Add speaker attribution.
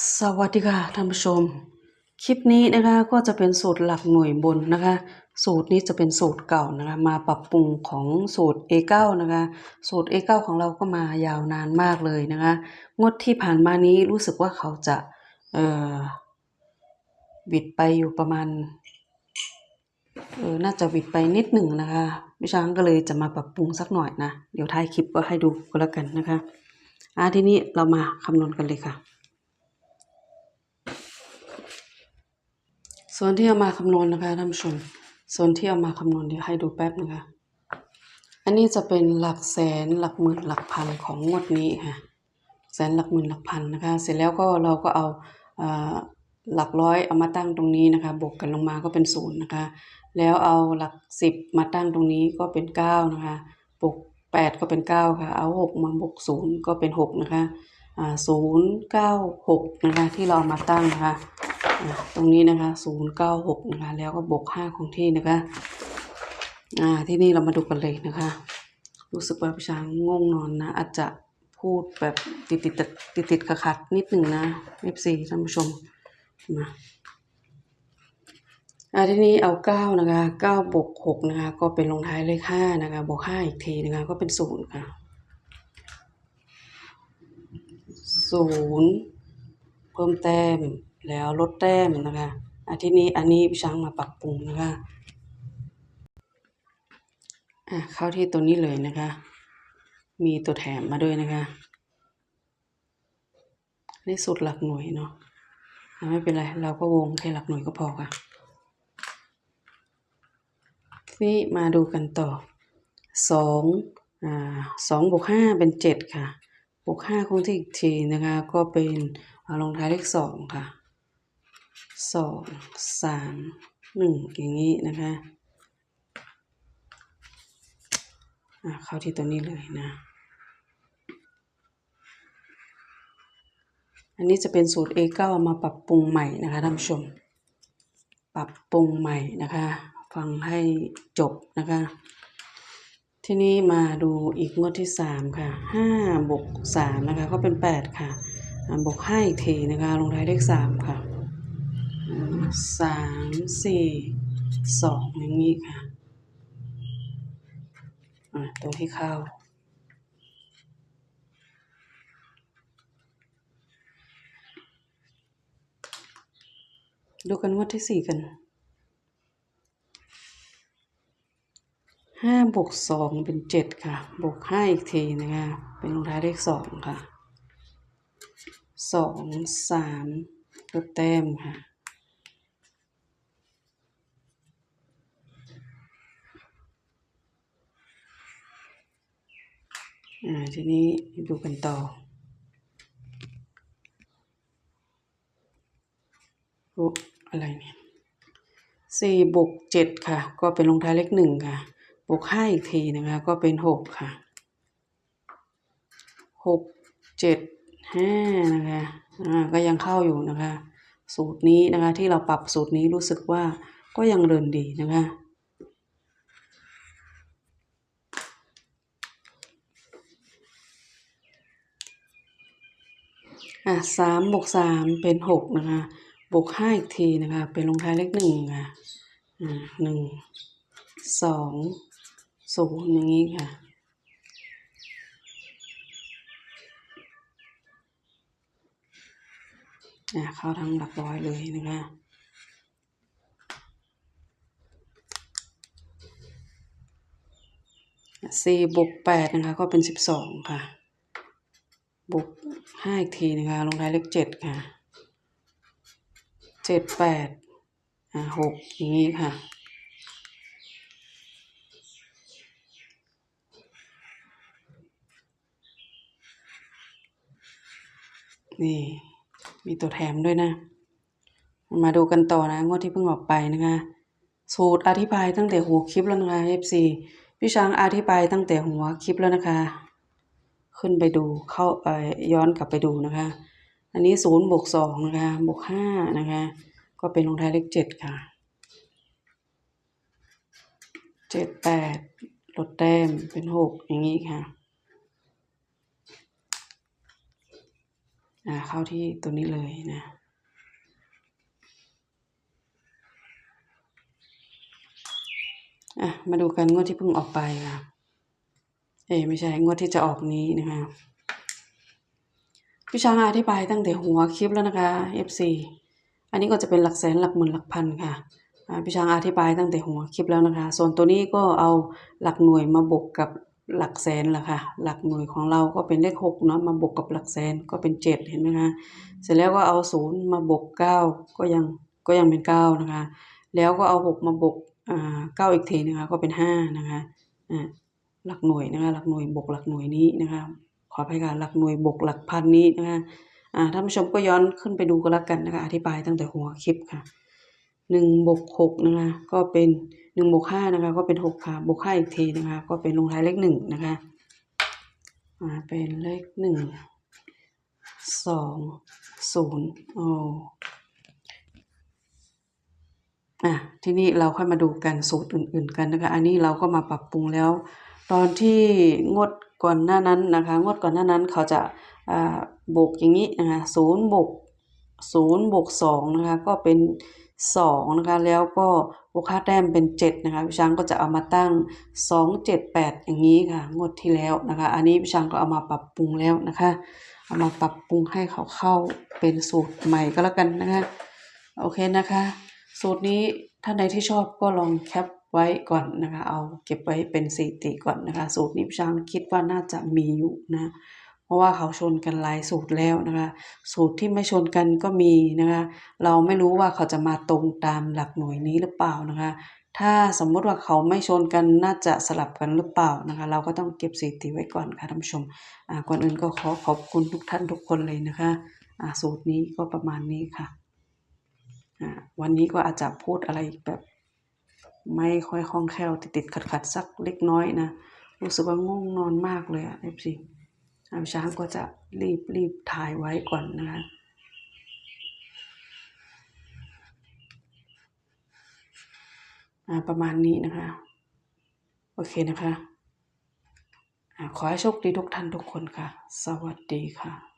Speaker 1: สวัสดีค่ะท่านผู้ชม คลิปนี้นะคะก็จะเป็นสูตรหลักหน่วยบนนะคะ สูตรนี้จะเป็นสูตรเก่านะคะ มาปรับปรุงของสูตร A9 นะคะ สูตร A9 ของเราก็มายาวนานมากเลยนะคะงวดที่ผ่านมานี้รู้สึกว่าเขาจะเอ่อบิดไปอยู่ประมาณเออน่าจะบิดไปนิดหนึ่งนะคะพี่ช้างก็เลยจะมาปรับปรุงสักหน่อยนะ เดี๋ยวท้ายคลิปก็ให้ดูก็แล้วกันนะคะอะทีนี้เรามาคำนวณกันเลยค่ะ ส่วนที่เอามาคำนวณนะคะท่านผู้ชม ส่วนที่เอามาคำนวณเดี๋ยวให้ดูแป๊บนะคะ อันนี้จะเป็นหลักแสนหลักหมื่นหลักพันของงวดนี้ค่ะ แสนหลักหมื่นหลักพันนะคะ เสร็จแล้วก็เราก็เอาหลักร้อยเอามาตั้งตรงนี้นะคะ บวกกันลงมาก็เป็นศูนย์นะคะ แล้วเอาหลักสิบมาตั้งตรงนี้ก็เป็นเก้านะคะบวกแปดก็เป็นเก้าค่ะ เอาหกมาบวกศูนย์ก็เป็นหกนะคะศูนย์เก้าหกนะคะที่เราเอามาตั้งนะคะ ตรงนี้นะคะศูนย์เก้าหกนะคะ แล้วก็บวกห้าของที่นะคะ อ่า ที่นี่เรามาดูกันเลยนะคะ รู้สึกว่าพี่ช้างง่วงนอนนะ อาจจะพูดแบบติดติดติดติดขัดนิดหนึ่งนะเอฟซีท่านผู้ชมมาอ่าทีนี้เอาเก้านะคะเก้าบวกหกนะคะ ก็เป็นลงท้ายเลขห้านะคะ บวกห้าอีกทีนะคะ ก็เป็นศูนย์ค่ะศูนย์เพิ่มแต้ม แล้วลดแต้มนะคะอาทีนี้อันนี้พี่ช้างมาปรับปรุงนะคะอะเข้าที่ตัวนี้เลยนะคะ มีตัวแถมมาด้วยนะคะนี่สุดหลักหน่วยเนาะไม่เป็นไรเราก็วงแค่หลักหน่วยก็พอค่ะนี่มาดูกันต่อสองอ่าสองบวกห้าเป็นเจ็ดค่ะบวกห้าคงที่อีกทีนะคะ ก็เป็นเอาลงท้ายเลขสองค่ะ สองสามหนึ่งอย่างนี้นะคะอะเข้าที่ตัวนี้เลยนะ อันนี้จะเป็นสูตร A9 เอามาปรับปรุงใหม่นะคะท่านผู้ชม ปรับปรุงใหม่นะคะ ฟังให้จบนะคะ ที่นี้มาดูอีกงวดที่สามค่ะห้าบวกสามนะคะ ก็เป็นแปดค่ะบวกห้าอีกทีนะคะ ลงท้ายเลขสามค่ะ สามสี่สองอย่างนี้ค่ะอะตัวที่เข้า ดูกันงวดที่สี่กันห้าบวกสองเป็นเจ็ดค่ะ บวกห้าอีกทีนะคะ เป็นลงท้ายเลขสองค่ะสองสามลดแต้มค่ะ อ่า ทีนี้ดูกันต่อ โอ้อะไรเนี่ยสี่บวกเจ็ดค่ะ ก็เป็นลงท้ายเลขหนึ่งค่ะ บวกห้าอีกทีนะคะ ก็เป็นหกค่ะหกเจ็ดห้านะคะ อ่า ก็ยังเข้าอยู่นะคะ สูตรนี้นะคะที่เราปรับสูตรนี้รู้สึกว่าก็ยังเดินดีนะคะ อะสามบวกสามเป็นหกนะคะ บวกห้าอีกทีนะคะ เป็นลงท้ายเลขหนึ่งค่ะอ่าหนึ่งสองศูนย์อย่างนี้ค่ะอะเข้าทั้งหลักร้อยเลยนะคะสี่บวกแปดนะคะ ก็เป็นสิบสองค่ะ บวก ห้าอีกทีนะคะลงท้ายเลขเจ็ดค่ะเจ็ดแปดอ่าหกอย่างนี้ค่ะ นี่ มีตัวแถมด้วยนะ มาดูกันต่อนะ งวดที่เพิ่งออกไปนะคะ สูตรอธิบายตั้งแต่หัวคลิปแล้วนะคะ FC พี่ช้างอธิบายตั้งแต่หัวคลิปแล้วนะคะ ขึ้นไปดูเข้าเอ่อย้อนกลับไปดูนะคะ อันนี้ศูนย์บวกสองนะคะบวกห้านะคะ ก็เป็นลงท้ายเลขเจ็ดค่ะเจ็ดแปดลดแต้มเป็นหกอย่างนี้ค่ะอ่าเข้าที่ตัวนี้เลยนะอะมาดูกันงวดที่เพิ่งออกไปค่ะ เอ้ไม่ใช่งวดที่จะออกนี้นะคะพี่ช้างอธิบายตั้งแต่หัวคลิปแล้วนะคะ FC อันนี้ก็จะเป็นหลักแสนหลักหมื่นหลักพันค่ะพี่ช้างอธิบายตั้งแต่หัวคลิปแล้วนะคะ ส่วนตัวนี้ก็เอาหลักหน่วยมาบวกกับหลักแสนละค่ะ หลักหน่วยของเราก็เป็นเลขหกเนาะมาบวกกับหลักแสนก็เป็นเจ็ดเห็นไหมคะ เสร็จแล้วก็เอาศูนย์มาบวกเก้าก็ยังก็ยังเป็นเก้านะคะ แล้วก็เอาหกมาบวกอ่าเก้าอีกทีนะคะก็เป็นห้านะคะอ่า หลักหน่วยนะคะหลักหน่วยบวกหลักหน่วยนี้นะคะขออภัยค่ะหลักหน่วยบวกหลักพันนี้นะคะอ่าท่านผู้ชมก็ย้อนขึ้นไปดูก็แล้วกันนะคะอธิบายตั้งแต่หัวคลิปค่ะหนึ่งบวกหกนะคะก็เป็นหนึ่งบวกห้านะคะก็เป็นหกค่ะบวกห้าอีกทีนะคะก็เป็นลงท้ายเลขหนึ่งนะคะอ่าเป็นเลขหนึ่งสองศูนย์โอ้อะทีนี้เราค่อยมาดูกันสูตรอื่น ๆกันนะคะ อันนี้เราก็มาปรับปรุงแล้ว ตอนที่งวดก่อนหน้านั้นนะคะงวดก่อนหน้านั้นเขาจะบวกอย่างนี้นะคะศูนย์บวกศูนย์บวกสองนะคะก็เป็นสองนะคะแล้วก็บวกค่าแต้มเป็นเจ็ดนะคะพี่ช้างก็จะเอามาตั้งสองเจ็ดแปดอย่างนี้ค่ะ งวดที่แล้วนะคะ อันนี้พี่ช้างก็เอามาปรับปรุงแล้วนะคะ เอามาปรับปรุงให้เขาเข้าเป็นสูตรใหม่ก็แล้วกันนะคะโอเคนะคะ สูตรนี้ท่านใดที่ชอบก็ลองแคป ไว้ก่อนนะคะ เอาเก็บไว้เป็นสถิติก่อนนะคะ สูตรนี้พี่ช้างคิดว่าน่าจะมีอยู่นะ เพราะว่าเขาชนกันหลายสูตรแล้วนะคะ สูตรที่ไม่ชนกันก็มีนะคะ เราไม่รู้ว่าเขาจะมาตรงตามหลักหน่วยนี้หรือเปล่านะคะ ถ้าสมมุติว่าเขาไม่ชนกันน่าจะสลับกันหรือเปล่านะคะ เราก็ต้องเก็บสถิติไว้ก่อนค่ะท่านผู้ชมอ่าก่อนอื่นก็ขอขอบคุณทุกท่านทุกคนเลยนะคะอ่าสูตรนี้ก็ประมาณนี้ค่ะอ่าวันนี้ก็อาจจะพูดอะไรแบบ ไม่ค่อยคล่องแคล่วติดติดขัดขัดๆสักเล็กน้อยนะรู้สึกว่าง่วงนอนมากเลยอะเอฟซีอาช้างก็จะรีบรีบถ่ายไว้ก่อนนะคะอ่าประมาณนี้นะคะ โอเคนะคะอ่าขอให้โชคดีทุกท่านทุกคนค่ะ สวัสดีค่ะ